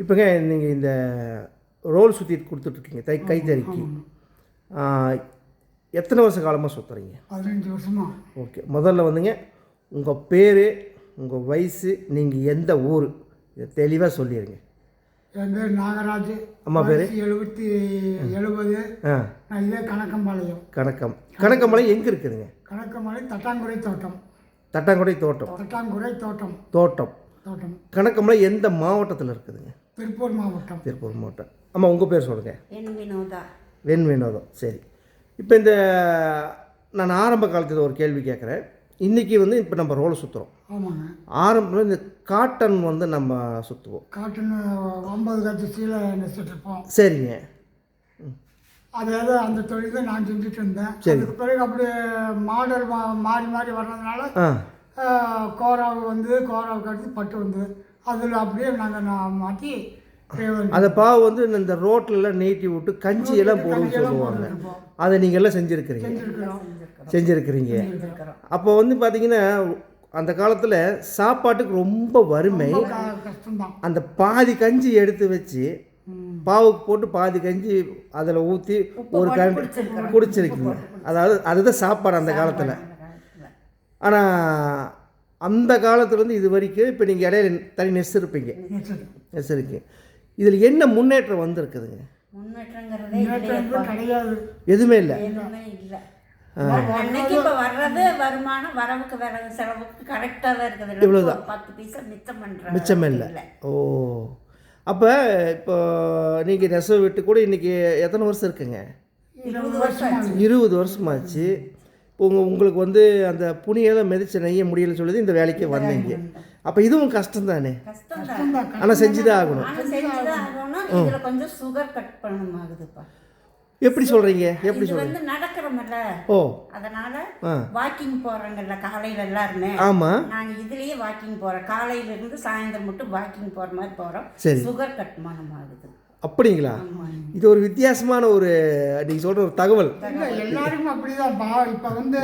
இப்போங்க நீங்கள் இந்த ரோல் சுற்றி கொடுத்துட்ருக்கீங்க தை கைத்தறிக்கு எத்தனை வருஷ காலமாக சுற்றுறீங்க பதினஞ்சு வருஷமா. ஓகே முதல்ல வந்துங்க உங்கள் பேர் உங்கள் வயசு நீங்கள் எந்த ஊர்? இதை தெளிவாக சொல்லிடுங்க என் பேர் நாகராஜ். அம்மா பேரு? எழுபத்தி எழுபது. இதே கணக்கம்பாளையம். கணக்கம். கணக்கமலை எங்கே இருக்குதுங்க? கணக்கம்பாளையம் தட்டாங்குறை தோட்டம். தட்டாங்குடி தோட்டம். தட்டாங்குறை தோட்டம். தோட்டம். தோட்டம். கணக்கமலை எந்த மாவட்டத்தில் இருக்குதுங்க? திருப்பூர் மாவட்டம். திருப்பூர் மாவட்டம். ஆமாம் உங்கள் பேர் சொல்லுங்கள் என் வினோதா. வெண் வினோதம் சரி. இப்போ இந்த நான் ஆரம்ப காலத்தில் ஒரு கேள்வி கேட்குறேன் இன்றைக்கி வந்து இப்போ நம்ம ரோலை சுற்றுறோம் ஆமாங்க. ஆரம்பத்தில் இந்த காட்டன் வந்து நம்ம சுற்றுவோம் காட்டுன்னு ஒன்பது கட்டு சீலை நெசிட்டு இருப்போம். சரிங்க. அதாவது அந்த தொழில் தான் நான் செஞ்சுட்டு இருந்தேன். அதுக்கு பிறகு அப்படியே மாடல் மா- மாறி மாறி வர்றதுனால ஆ. கோராவு வந்து கோராவுக்கு அடுத்து பட்டு வந்து அதில் அப்படியே நாங்கள் நான் மாற்றி அந்த பாவு வந்து இந்த ரோட்லலாம் நீட்டி விட்டு கஞ்சி எல்லாம் போடுன்னு சொல்லுவாங்க. அதை நீங்கள் எல்லாம் செஞ்சுருக்கிறீங்க. செஞ்சுருக்கிறீங்க. அப்போ வந்து பார்த்தீங்கன்னா அந்த காலத்தில் சாப்பாட்டுக்கு ரொம்ப வறுமை. அந்த பாதி கஞ்சி எடுத்து வச்சு பாவுக்கு போட்டு பாதி கஞ்சி அதில் ஊற்றி ஒரு கரண்டி குடிச்சிருக்கீங்க. அதாவது அதுதான் சாப்பாடு அந்த காலத்தில். ஆனால் அந்த காலத்துலேருந்து இது வரைக்கும் இப்போ நீங்கள் இடையில தனி நெஸ் இருப்பீங்க. நெஸ் இருக்கு. இதில் என்ன முன்னேற்றம் வந்திருக்குதுங்க? எதுவுமே இல்லை. மிச்சம் இல்லை. ஓ. அப்போ இப்போ நீங்கள் நெசவு விட்டு கூட இன்றைக்கி எத்தனை வருஷம் இருக்குங்க? இருபது வருஷம் ஆச்சு. இருபது வருஷமாச்சு. இப்போ உங்க உங்களுக்கு வந்து அந்த புனியெல்லாம் மிதிச்சு நெய்ய முடியலன்னு சொல்லி இந்த வேலைக்கு வந்தீங்க. அப்போ இதுவும் கஷ்டம் தானே தான் ஆனால் ஆனால் செஞ்சுதான் ஆகணும் கொஞ்சம் சுகர் கட் பண்ணணும் ஆகுதுப்பா எப்படி சொல்கிறீங்க எப்படி சொல்கிறீங்க வந்து நடக்கிறோம்ல. ஓ. அதனால வாக்கிங் போறாங்கல்ல காலையில எல்லாருமே. ஆமாம் நாங்க இதுலயே வாக்கிங் போறோம். காலையில இருந்து சாயந்தரம் மட்டும் வாக்கிங் போற மாதிரி போறோம். சரி. சுகர் கட்டுமானம் ஆகுது அப்படிங்களா? இது ஒரு வித்தியாசமான ஒரு நீங்கள் சொல்கிற ஒரு தகவல். எல்லாருக்கும் அப்படிதான். பா இப்போ வந்து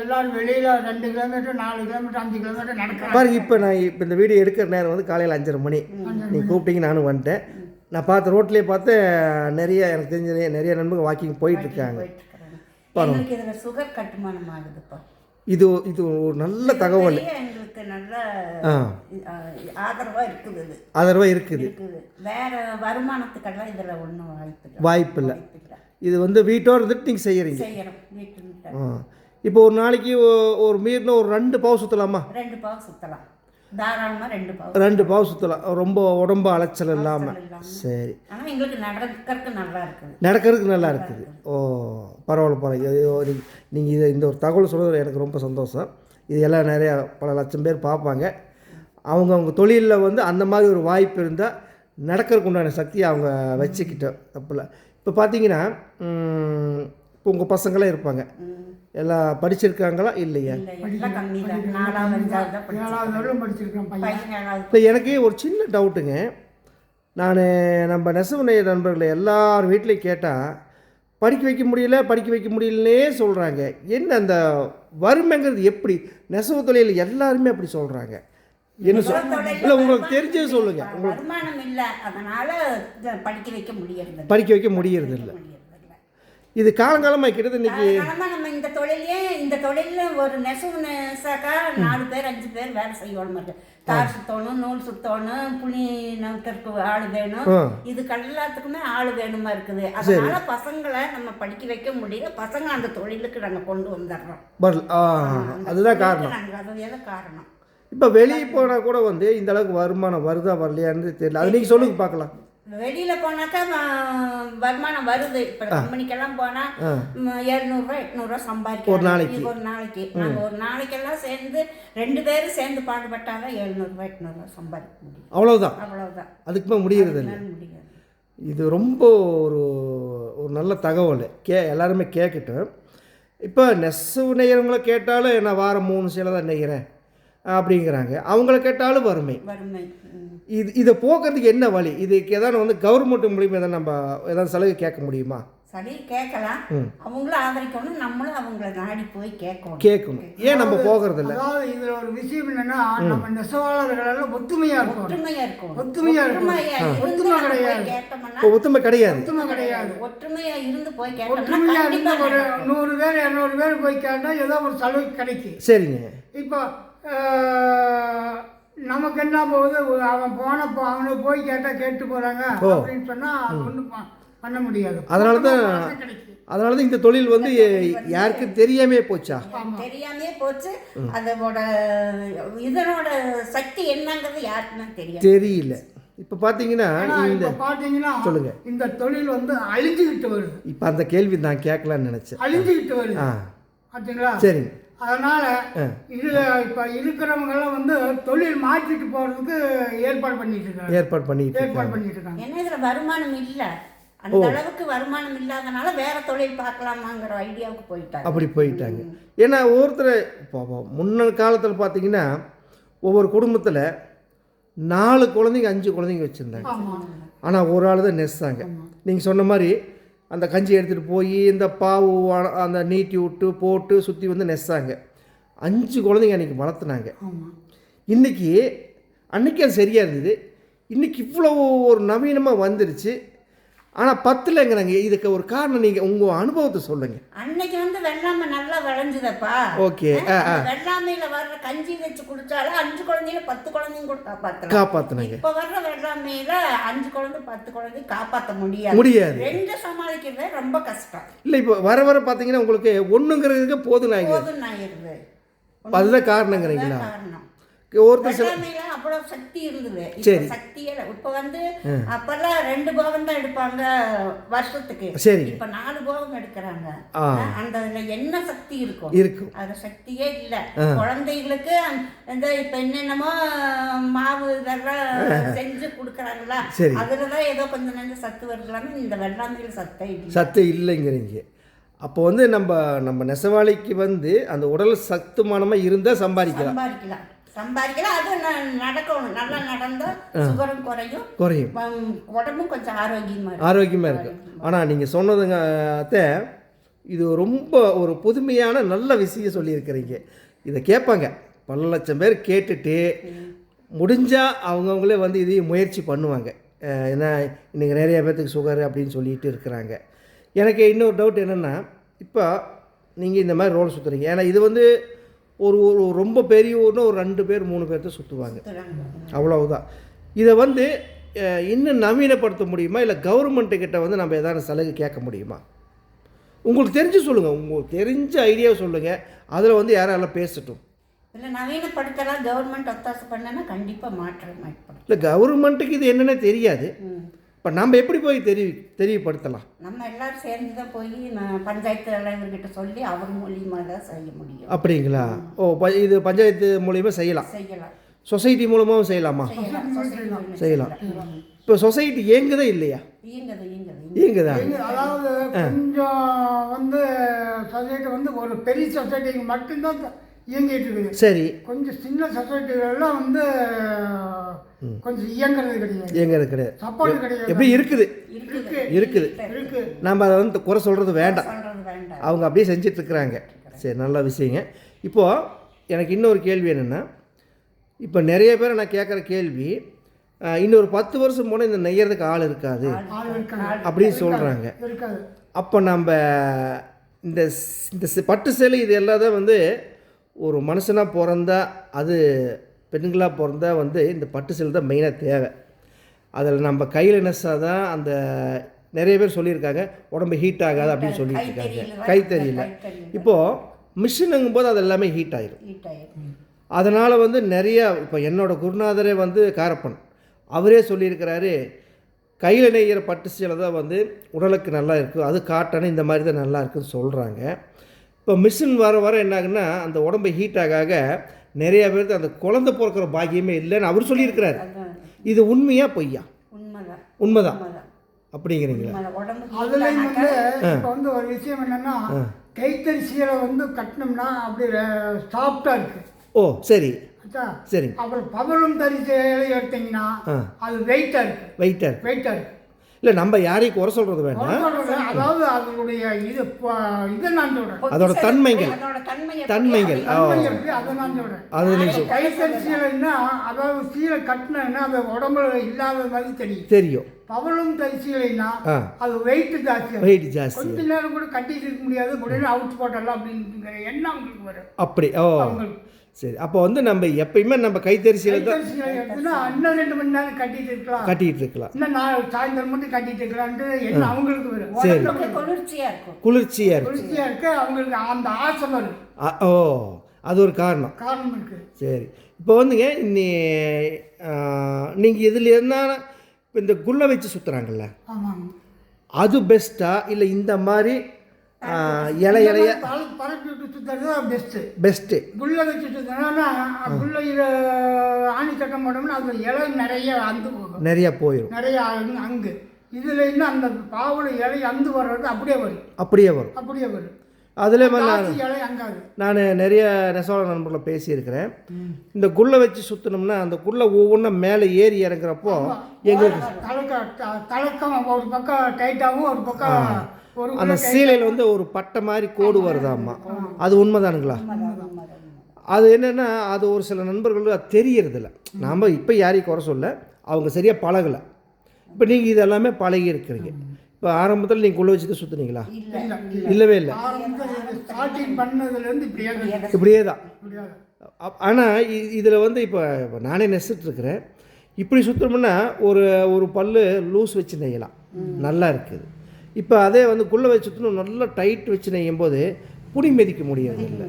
எல்லாரும் வெளியில் ரெண்டு கிலோமீட்டர் நாலு கிலோமீட்டர் அஞ்சு கிலோமீட்டர் நடக்கிறாங்க. பாருங்க இப்போ நான் இப்போ இந்த வீடியோ எடுக்கிற நேரம் வந்து காலையில் அஞ்சரை மணி. நீங்கள் கூப்பிட்டீங்க நானும் வந்துட்டேன். நான் பார்த்த ரோட்லேயே பார்த்து நிறைய எனக்கு தெரிஞ்ச நிறைய- நண்பர்கள் வாக்கிங் போயிட்டு இருக்காங்க. இதுல சுகர் கட்டுமானம் ஆகுதுப்பா. இது இது ஒரு நல்ல தகவல். எங்களுக்கு நல்ல ஆ. அஹ், ஆதரவா இருக்குது ஆதரவாக இருக்குது. வேற வருமானத்துக்கெல்லாம் இதுல ஒண்ணும் வாய்ப்பு இல்லை. வாய்ப்பு இல்லை. இது வந்து வீட்டோட இருந்துட்டு நீங்கள் செய்கிறீங்க இப்போ ஒரு நாளைக்கு ஒரு மீறின ஒரு ரெண்டு பாவு சுற்றலாமா ரெண்டு பாவு சுத்தலாம். தாராளமா ரெண்டு பாவு ரெண்டு பாவு சுற்றலாம் ரொம்ப உடம்பு அலைச்சல் இல்லாமல் இல்லாம. சரி. ஆனா எங்களுக்கு நடக்கிறதுக்கு நல்லா இருக்குது. நடக்கிறதுக்கு நல்லா இருக்குது. ஓ பரவாயில்ல பரவாயில்ல. நீங்கள் இதை இந்த ஒரு தகவல் சொல்கிறது எனக்கு ரொம்ப சந்தோஷம். இது எல்லாம் நிறையா பல லட்சம் பேர் பார்ப்பாங்க. அவங்க அவங்க தொழிலில் வந்து அந்த மாதிரி ஒரு வாய்ப்பு இருந்தால் நடக்கிறதுக்கு உண்டான சக்தியை அவங்க வச்சுக்கிட்டோம். தப்பில்ல இப்போ பார்த்தீங்கன்னா உங்கள் பசங்களாம் இருப்பாங்க. எல்லாம் படிச்சிருக்காங்களா இல்லையா? இல்ல இல்லை எனக்கு ஒரு சின்ன டவுட்டுங்க. நான் நம்ம நெசவு நெய்ய நண்பர்களை எல்லார் வீட்லேயும் கேட்டால் படிக்க வைக்க முடியல படிக்க வைக்க முடியலனே சொல்கிறாங்க என்ன அந்த வறுமைங்கிறது எப்படி? நெசவு தொழில் எல்லாருமே அப்படி சொல்கிறாங்க என்ன சொல் இல்லை உங்களுக்கு தெரிஞ்சே சொல்லுங்கள் வருமானம் இல்ல. அதனால இத படிக்க வைக்க முடியறது படிக்க வைக்க முடியறது இல்லை இது காலங்காலமாக கிட்டத்தட்ட இன்னைக்கு நம்ம இந்த தொழிலே இந்த தொழில்ல ஒரு நெசவு நெசாக்கா நாலு பேர் அஞ்சு பேர் வேலை செய்யணும் இருக்கு. தார் சுத்தணும் நூல் சுத்தணும் புளி நவுக்கிறதுக்கு ஆள் வேணும். இதுக்கு எல்லாத்துக்குமே ஆள் வேணுமா இருக்குது. அதனால பசங்களை நம்ம படிக்க வைக்க முடியல. பசங்க அந்த தொழிலுக்கு நாங்க கொண்டு வந்துடுறோம். அதுதான் காரணம். அதுவே காரணம். இப்போ வெளியே போனால் கூட வந்து இந்த அளவுக்கு வருமானம் வருதா வரலையான்னு தெரியல. அது நீங்கள் சொல்லுங்க பார்க்கலாம். வெளியில போனாக்கா வருமானம் வருது. இப்ப கம்பெனிக்கெல்லாம் போனா ஆ. எழுநூறுபா எட்நூறுபா சம்பாதிக்கலாம் ஒரு நாளைக்கு. ஒரு நாளைக்கு. நாங்க ஒரு நாளைக்கெல்லாம் சேர்ந்து ரெண்டு பேரும் சேர்ந்து பாடுபட்டாதான் எழுநூறுபா எட்நூறுபா சம்பாதிக்க முடியும். அவ்வளவுதான். அவ்வளவுதான். அதுக்கு மேல முடியறது இல்லை. இது ரொம்ப ஒரு ஒரு நல்ல தகவல். கே எல்லாருமே கேட்கட்டும் இப்போ நெசவு நெய்கிறவங்கள கேட்டாலும் நான் வாரம் மூணு சேலை தான் நெய்கிறேன். அப்படிங்கிறாங்க. அவங்கள கேட்டாலும் வறுமை. இது இதை போக்குறதுக்கு என்ன வழி? இதுக்கு எதாவது வந்து கவர்மெண்ட் மூலியமாக எதாவது நம்ம ஏதாவது சலுகை கேட்க முடியுமா? சரி கேட்கலாம். அவங்களும் ஆதரிக்கணும். நம்மளும் அவங்கள நாடி போய் கேட்கணும். கேட்கணும். ஏன் நம்ம போகிறதில்ல அதாவது இதுல ஒரு விஷயம் என்னன்னா நம்ம நெசவாளர்கள் எல்லாம் ஒத்துமையா இருக்கும் ஒற்றுமையா இருக்கும் ஒத்துமையா இருக்கும். ஒத்துமை கிடையாது. கேட்டோம்னா இப்போ ஒத்துமை கிடையாது. ஒத்துமை கிடையாது. ஒற்றுமையா இருந்து போய் ஒற்றுமையா கண்டிப்பா இருந்து ஒரு. நூறு பேர் இரநூறு பேர் போய் கேட்டா ஏதோ ஒரு சலுகை கிடைக்கும். சரிங்க. இப்போ நமக்கு என்ன போகுது? அவன் போனப்போ அவனுக்கு போய் கேட்டா கேட்டு போறாங்க. ஓ. அப்படின்னு சொன்னா அது ஒன்றும் பண்ண முடியாது. அதனால தான் அதனால தான் இந்த தொழில் வந்து யாருக்கும் தெரியாமே போச்சா? தெரியாமே போச்சு. அதோட இதனோட சக்தி என்னங்கிறது யாருக்குமே தெரியல. இப்போ பார்த்தீங்கன்னா இந்த இப்போ பார்த்தீங்கன்னா சொல்லுங்க. இந்த தொழில் வந்து அழிஞ்சுக்கிட்டு வருது. இப்போ அந்த கேள்வி நான் கேட்கலான்னு நினச்சேன். அழிஞ்சுக்கிட்டு வருது. ஆ. சரிங்க அதனால இதுல இப்ப இருக்கிறவங்க எல்லாம் வந்து தொழில் மாற்றிட்டு போறதுக்கு ஏற்பாடு பண்ணிட்டு இருக்காங்க. ஏற்பாடு பண்ணிட்டு ஏற்பாடு இருக்காங்க. பண்ணிட்டு இருக்காங்க. ஏன்னா இதுல வருமானம் இல்ல. அந்த அளவுக்கு வருமானம் இல்லாதனால வேற தொழில் பார்க்கலாமாங்கிற ஐடியாவுக்கு போயிட்டாங்க. அப்படி போயிட்டாங்க. ஏன்னா ஒவ்வொருத்தர் இப்போ முன்ன காலத்தில் பார்த்தீங்கன்னா ஒவ்வொரு குடும்பத்தில் நாலு குழந்தைங்க அஞ்சு குழந்தைங்க வச்சுருந்தாங்க. ஆமா ஆனால் ஒரு ஆள் தான் நெஸ்ஸாங்க நீங்கள் சொன்ன மாதிரி அந்த கஞ்சி எடுத்துகிட்டு போய் இந்த பாவு அந்த நீட்டி விட்டு போட்டு சுற்றி வந்து நெஸ்ஸாங்க அஞ்சு குழந்தைங்க அன்றைக்கி வளர்த்துனாங்க. இன்றைக்கி அன்றைக்கி அது சரியாக இருந்தது. இன்றைக்கி இவ்வளோ ஒரு நவீனமாக வந்துருச்சு. ஆனால் பத்துலங்கிறாங்க. இதுக்கு ஒரு காரணம் நீங்கள் உங்கள் அனுபவத்தை சொல்லுங்கள் அன்னைக்கு வந்து வெள்ளாமை நல்லா விளைஞ்சுதப்பா. ஓகே வெள்ளாமையில வர்ற கஞ்சி வச்சு குடிச்சாலும் அஞ்சு குழந்தையில பத்து குழந்தைங்க கூட காப்பாத்தலாம். காப்பாற்றுனாங்க இப்ப வர்ற வெள்ளாமையில அஞ்சு குழந்தை பத்து குழந்தை காப்பாத்த முடியாது. முடியாது. ரெண்டு சமாளிக்கிறதே ரொம்ப கஷ்டம். இல்லை இப்போ வர வர பார்த்தீங்கன்னா உங்களுக்கு ஒன்றுங்கிறதுக்கு போதும் ஆயிருது அதுதான் காரணங்கிறீங்களா? ஒருத்தர் சில அவ்வளவு சக்தி இருந்தது. சரி. சக்தியே. இப்ப வந்து அப்பெல்லாம் ரெண்டு போகம் தான் எடுப்பாங்க வருஷத்துக்கு. சரி. இப்ப நாலு போகம் எடுக்கிறாங்க. அந்த என்ன சக்தி இருக்கும்? இருக்கும். அது சக்தியே இல்ல. குழந்தைகளுக்கு இந்த இப்ப என்னென்னமோ மாவு இதெல்லாம் செஞ்சு கொடுக்குறாங்களா? சரி. அதுலதான் ஏதோ கொஞ்சம் நஞ்சம் சத்து வருகலாமே இந்த வெள்ளாமையில சத்தே இல்லை. சத்து இல்லைங்கிறீங்க. அப்போ வந்து நம்ம நம்ம நெசவாளிக்கு வந்து அந்த உடல் சத்துமானமாக இருந்தால் சம்பாதிக்கலாம். சம்பாதிக்கலாம். சம்பாதிக்கலாம் அது நடக்கணும். நல்லா நடந்தா சுகரும் குறையும். குறையும். உடம்பும் கொஞ்சம் ஆரோக்கியமா இருக்கும். ஆரோக்கியமாக இருக்கும் ஆனால் நீங்கள் சொன்னதுங்க அத்தை இது ரொம்ப ஒரு புதுமையான நல்ல விஷயம் சொல்லியிருக்கிறீங்க. இதை கேட்பாங்க. பல லட்சம் பேர் கேட்டுட்டு முடிஞ்சால் அவங்கவுங்களே வந்து இதையும் முயற்சி பண்ணுவாங்க. ஏன்னா இன்றைக்கி நிறைய பேர்த்துக்கு சுகர் அப்படின்னு சொல்லிட்டு இருக்கிறாங்க. எனக்கு இன்னொரு டவுட் என்னென்னா இப்போ நீங்கள் இந்த மாதிரி ரோல் சுற்றுறீங்க ஏன்னா இது வந்து ஒரு ஒரு ரொம்ப பெரிய ஊர்னா ஒரு ரெண்டு பேர் மூணு பேர் தான் சுற்றுவாங்க அவ்வளவுதான். இதை வந்து இன்னும் நவீனப்படுத்த முடியுமா? இல்லை கவர்மெண்ட்டு கிட்ட வந்து நம்ம ஏதாவது சலுகை கேட்க முடியுமா? உங்களுக்கு தெரிஞ்சு சொல்லுங்கள் உங்களுக்கு தெரிஞ்ச ஐடியாவை சொல்லுங்கள் அதில் வந்து யாரெல்லாம் பேசட்டும். இல்ல நவீனப்படுத்தலாம். கவர்மெண்ட் ஒத்தாசை பண்ணனா கண்டிப்பா மாற்றம் இல்லை கவர்மெண்ட்டுக்கு இது என்னென்ன தெரியாது. இப்போ நம்ம எப்படி போய் தெரி தெரியப்படுத்தலாம்? நம்ம எல்லாரும் சேர்ந்து தான் போய் நான் பஞ்சாயத்து தலைவர்கிட்ட சொல்லி அவர் மூலியமா தான் செய்ய முடியும். அப்படிங்களா? ஓ இது பஞ்சாயத்து மூலியமா செய்யலாம். செய்யலாம். சொசைட்டி மூலமாகவும் செய்யலாமா? செய்யலாம். இப்போ சொசைட்டி இயங்குதா இல்லையா? இயங்குது அதாவது கொஞ்சம் வந்து சொசைட்டி வந்து ஒரு பெரிய சொசைட்டிக்கு மட்டும்தான் இயங்கிட்டு இருக்குது சரி. கொஞ்சம் சின்ன சொசைட்டிகள்லாம் வந்து கொஞ்சம் இயங்குறது கிடையாது. இயங்குறது கிடையாது. சப்போர்ட் கிடையாது. எப்படி இருக்குது? இருக்குது. இருக்குது. இருக்கு. நம்ம அதை வந்து குறை சொல்கிறது வேண்டாம். சொல்றது வேண்டாம். அவங்க அப்படியே செஞ்சுட்டு இருக்கிறாங்க சரி நல்ல விஷயங்க. இப்போது எனக்கு இன்னொரு கேள்வி என்னென்னா இப்போ நிறைய பேர் நான் கேட்குற கேள்வி இன்னொரு பத்து வருஷம் போனால் இந்த நெய்யறதுக்கு ஆள் இருக்காது அப்படின்னு சொல்கிறாங்க இருக்காது. அப்போ நம்ம இந்த ஸ்- இந்த பட்டு சேலை இது எல்லாம் தான் வந்து ஒரு மனுஷனாக பிறந்தா அது பெண்களாக பிறந்தா வந்து இந்த பட்டு சேலை தான் மெயினாக தேவை. அதில் நம்ம கையில் நெஸ்ஸாக தான் அந்த நிறைய பேர் சொல்லியிருக்காங்க உடம்பு ஹீட் ஆகாது அப்படின்னு சொல்லிட்டு இருக்காங்க கைத்தறியில. இப்போது மிஷினுங்கும் போது அது எல்லாமே ஹீட் ஆயிரும். அதனால் வந்து நிறையா இப்போ என்னோட குருநாதரே வந்து காரப்பன். அவரே சொல்லியிருக்கிறாரு கையில் நெய்கிற பட்டு சேலை தான் வந்து உடலுக்கு நல்லா இருக்கும் அது காட்டணும் இந்த மாதிரி தான் நல்லா இருக்குன்னு சொல்கிறாங்க இப்போ மிஷின் வர வர என்னாகுன்னா அந்த உடம்பு ஹீட் ஆக ஆக நிறைய பேருக்கு அந்த குழந்தை பிறக்கிற பாக்கியமே இல்லைன்னு அவர் சொல்லியிருக்கிறாரு. இது உண்மையா பொய்யா? உண்மைதான். அப்படிங்கிறீங்களா? அதுலேயும் வந்து இப்போ வந்து ஒரு விஷயம் என்னன்னா கைத்தறி சீலை வந்து கட்டினோம்னா அப்படி சாஃப்டாக இருக்கு. ஓ சரி. சரிங்க அப்புறம் பவரும் தறி சேலை எடுத்தீங்கன்னா அது வெயிட்டாக இருக்கு. வெயிட்டாக இருக்கு. வெயிட்டாக இருக்கு. இல்லை நம்ம யாரையும் குறை சொல்கிறது வேண்டாம். அதாவது அதனுடைய இது இதை நான் சொல்றேன். அதோட தன்மைகள். அதோட தன்மை எப்படி? தன்மைகள். அதை நான் சொல்றேன். அது நீங்கள் சொல். கைத்தறி சீலைன்னா அதாவது சீலை கட்டினா அது உடம்புல இல்லாத மாதிரி தெரியும். தெரியும். பவளும் தறி சீலைன்னா ஆ. அது வெயிட் ஜாஸ்தி வெயிட் ஜாஸ்தி கொஞ்ச நேரம் கூட கட்டிட்டு இருக்க முடியாது உடனே அவுட் போட்டலாம் அப்படிங்கிற எண்ணம் அவங்களுக்கு வரும். அப்படி ஓ. அவங்களுக்கு. சரி அப்போ வந்து நம்ம எப்பயுமே நம்ம கைத்தரிசியில் தான் இன்னும் ரெண்டு மணி நேரம் கட்டிட்டு இருக்கலாம். கட்டிகிட்டு இருக்கலாம். இன்னும் நான் சாயந்தரம் மட்டும் கட்டிட்டு இருக்கலான்ட்டு அவங்களுக்கு வரும். சரி. உடம்புக்கு குளிர்ச்சியா இருக்கும். குளிர்ச்சியாக இருக்கு குளிர்ச்சியா இருக்கு. அவங்களுக்கு அந்த ஆசை வரும். ஆ, ஓ அது ஒரு காரணம். காரணம் இருக்கு. சரி. இப்போ வந்துங்க இன்னி நீங்கள் இதில் என்ன இந்த குள்ளை வச்சு சுற்றுறாங்கல்ல அது பெஸ்ட்டா இல்லை இந்த மாதிரி இலை இலைய பரப்பி விட்டு சுத்துறது தான் பெஸ்ட்டு பெஸ்ட்டு புல்ல வச்சு சுத்தினா புல்ல ஆணி சட்டம் போட்டோம்னா அது இலை நிறைய அந்து போகும். நிறையா போயிடும் நிறைய அங்கு- இதுல இன்னும் அந்த பாவல இலை அந்து வர்றது அப்படியே வரும். அப்படியே வரும். அப்படியே வரும். அதில் நான் நான் நிறைய நெசவாள நண்பர்களை பேசியிருக்கிறேன். இந்த குள்ளை வச்சு சுற்றினோம்னா அந்த குள்ளை ஒவ்வொன்றும் மேலே ஏறி இறங்குறப்போ எங்களுக்கு தலைக்கம் ஒரு பக்கம் டைட்டாகவும் ஒரு பக்கம் அந்த சீலையில் வந்து ஒரு பட்டை மாதிரி கோடு வருதாம்மா? அது உண்மைதானுங்களா? அது என்னென்னா அது ஒரு சில நண்பர்களுக்கு அது தெரியறதில்ல. நாம் இப்போ யாரையும் குறை சொல்ல அவங்க சரியாக பழகலை. இப்போ நீங்கள் இதெல்லாமே பழகி இருக்கிறீங்க. இப்போ ஆரம்பத்தில் நீங்கள் குள்ள வச்சுட்டு சுற்றுனீங்களா இல்லை இல்லவே இல்லை. இப்படியே தான். ஆனால் இதில் வந்து இப்போ நானே நெசிட்டு இருக்கிறேன். இப்படி சுற்றோம்னா ஒரு ஒரு பல்லு லூஸ் வச்சு நெய்யலாம். நல்லா இருக்குது. இப்போ அதே வந்து குள்ளை வச்சு சுற்றணும் நல்லா டைட் வச்சு நெய்யும் போது புடி மிதிக்க முடியாது இல்லை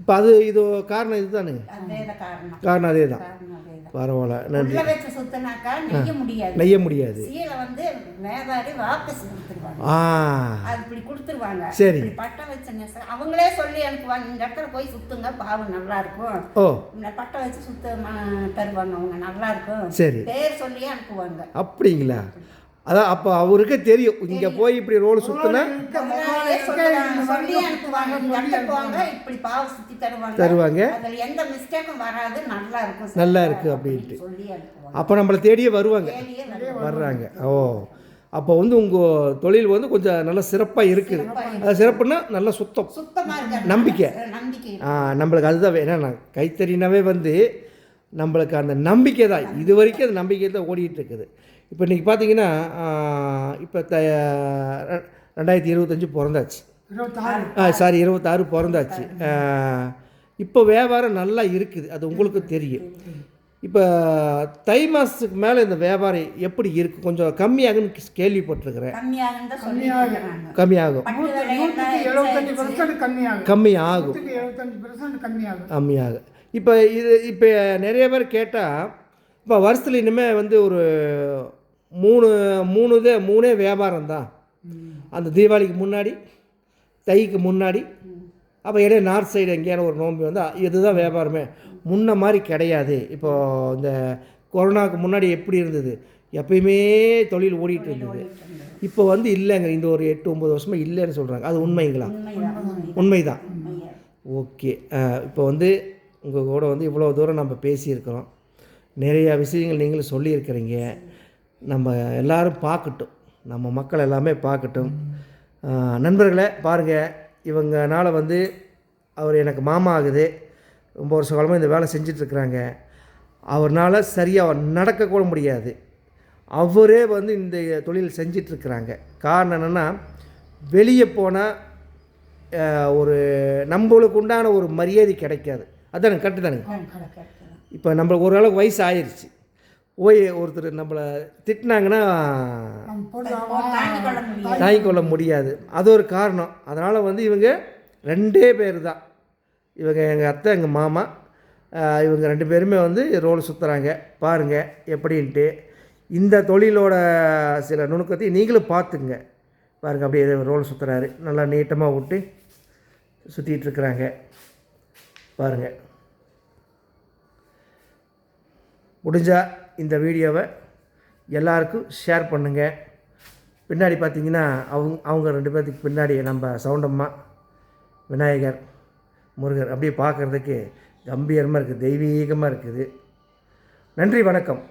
இப்போ அது இது காரணம் அதேதான் காரணம். அதே தான். பரவாயில்ல நன்றி. நெய்ய முடியாது. ஆ. அது இப்படி கொடுத்துருவாங்க. சரி. இப்படி பட்டை வச்ச நெச அவங்களே சொல்லி அனுப்புவாங்க இந்த இடத்துல போய் சுத்துங்க பாவு நல்லா இருக்கும். ஓ. இந்த பட்டை வச்சு சுத்த தருவாங்க அவங்க நல்லா இருக்கும். சரி. பேர் சொல்லியே அனுப்புவாங்க. அப்படிங்களா? அதான் அப்போ அவருக்கே தெரியும். இங்கே போய் இப்படி ரோடு சுற்றினா தருவாங்க. நல்லா இருக்கும் நல்லா இருக்கு அப்படின்ட்டு. அப்போ நம்மளை தேடியே வருவாங்க. வர்றாங்க. ஓ. அப்போ வந்து உங்கள் தொழில் வந்து கொஞ்சம் நல்லா சிறப்பாக இருக்குது அது சிறப்புன்னா நல்லா சுத்தம். சுத்தமா இருக்க நம்பிக்கை. ஆ, நம்மளுக்கு அதுதான் ஏன்னா கைத்தறினாவே வந்து நம்மளுக்கு அந்த நம்பிக்கை தான் இது வரைக்கும் அந்த நம்பிக்கை தான் ஓடிட்டு இருக்குது. இப்போ இன்றைக்கி பார்த்தீங்கன்னா இப்போ த ரெ- ரெண்டாயிரத்தி இருபத்தஞ்சி பிறந்தாச்சு. ஆ சாரி இருபத்தாறு பிறந்தாச்சு. இப்போ வியாபாரம் நல்லா இருக்குது. அது உங்களுக்கு தெரியும். இப்போ தை மாதத்துக்கு மேலே இந்த வியாபாரம் எப்படி இருக்குது கொஞ்சம் கம்மியாகுன்னு கேள்விப்பட்டிருக்கிறேன். கம்மியாகும். கம்மியாகும். கம்மியாகும். கம்மியாகும். கம்மியாகும். இப்போ இது இப்போ நிறைய பேர் கேட்டால் இப்போ வருஷத்தில் இனிமேல் வந்து ஒரு மூணு மூணு இது மூணே வியாபாரம் தான் அந்த தீபாவளிக்கு முன்னாடி தைக்கு முன்னாடி அப்போ இடையே நார்த் சைடு எங்கேயான ஒரு நோம்பி வந்து இதுதான் வியாபாரமே. முன்ன மாதிரி கிடையாது. இப்போ இந்த கொரோனாவுக்கு முன்னாடி எப்படி இருந்தது? எப்பயுமே தொழில் ஓடிட்டு இருந்தது. இப்போ வந்து இல்லைங்க. இந்த ஒரு எட்டு ஒம்பது வருஷமாக இல்லைன்னு சொல்கிறாங்க அது உண்மைங்களா? உண்மைதான். ஓகே. இப்போ வந்து உங்கள் கூட வந்து இவ்வளோ தூரம் நம்ம பேசியிருக்கிறோம். நிறையா விஷயங்கள் நீங்களும் சொல்லியிருக்கிறீங்க. நம்ம எல்லாரும் பார்க்கட்டும். நம்ம மக்கள் எல்லாமே பார்க்கட்டும். நண்பர்களே பாருங்கள் இவங்கனால வந்து அவர் எனக்கு மாமா ஆகுது. ரொம்ப வருஷ காலமாக இந்த வேலை செஞ்சிட்ருக்குறாங்க. அவர்னால சரியாக நடக்கக்கூட முடியாது. அவரே வந்து இந்த தொழில் செஞ்சிட்ருக்குறாங்க. காரணம் என்னென்னா வெளியே போனால் ஒரு நம்மளுக்கு உண்டான ஒரு மரியாதை கிடைக்காது. அதானுங்க கரெக்டு தானுங்க. இப்போ நம்மளுக்கு ஓரளவுக்கு வயசு ஆயிடுச்சு போய் ஒருத்தர் நம்மளை திட்டினாங்கன்னா நம்ம போட்டு தாங்கிக் கொள்ள முடியாது. அது ஒரு காரணம். அதனால் வந்து இவங்க ரெண்டே பேர் தான் இவங்க எங்கள் அத்தை எங்கள் மாமா இவங்க ரெண்டு பேருமே வந்து ரோல் சுற்றுறாங்க பாருங்கள் எப்படின்ட்டு. இந்த தொழிலோட சில நுணுக்கத்தை நீங்களும் பார்த்துங்க பாருங்கள் அப்படியே ரோல் சுற்றுறாரு நல்லா நீட்டமாக விட்டு சுற்றிட்டு இருக்கிறாங்க. பாருங்கள் முடிஞ்சால் இந்த வீடியோவை எல்லாருக்கும் ஷேர் பண்ணுங்கள் பின்னாடி பார்த்தீங்கன்னா அவங்க அவங்க ரெண்டு பேர்த்துக்கு பின்னாடி நம்ம சவுண்டம்மா விநாயகர் முருகர் அப்படியே பார்க்குறதுக்கு கம்பீரமாக இருக்குது தெய்வீகமாக இருக்குது. நன்றி வணக்கம்.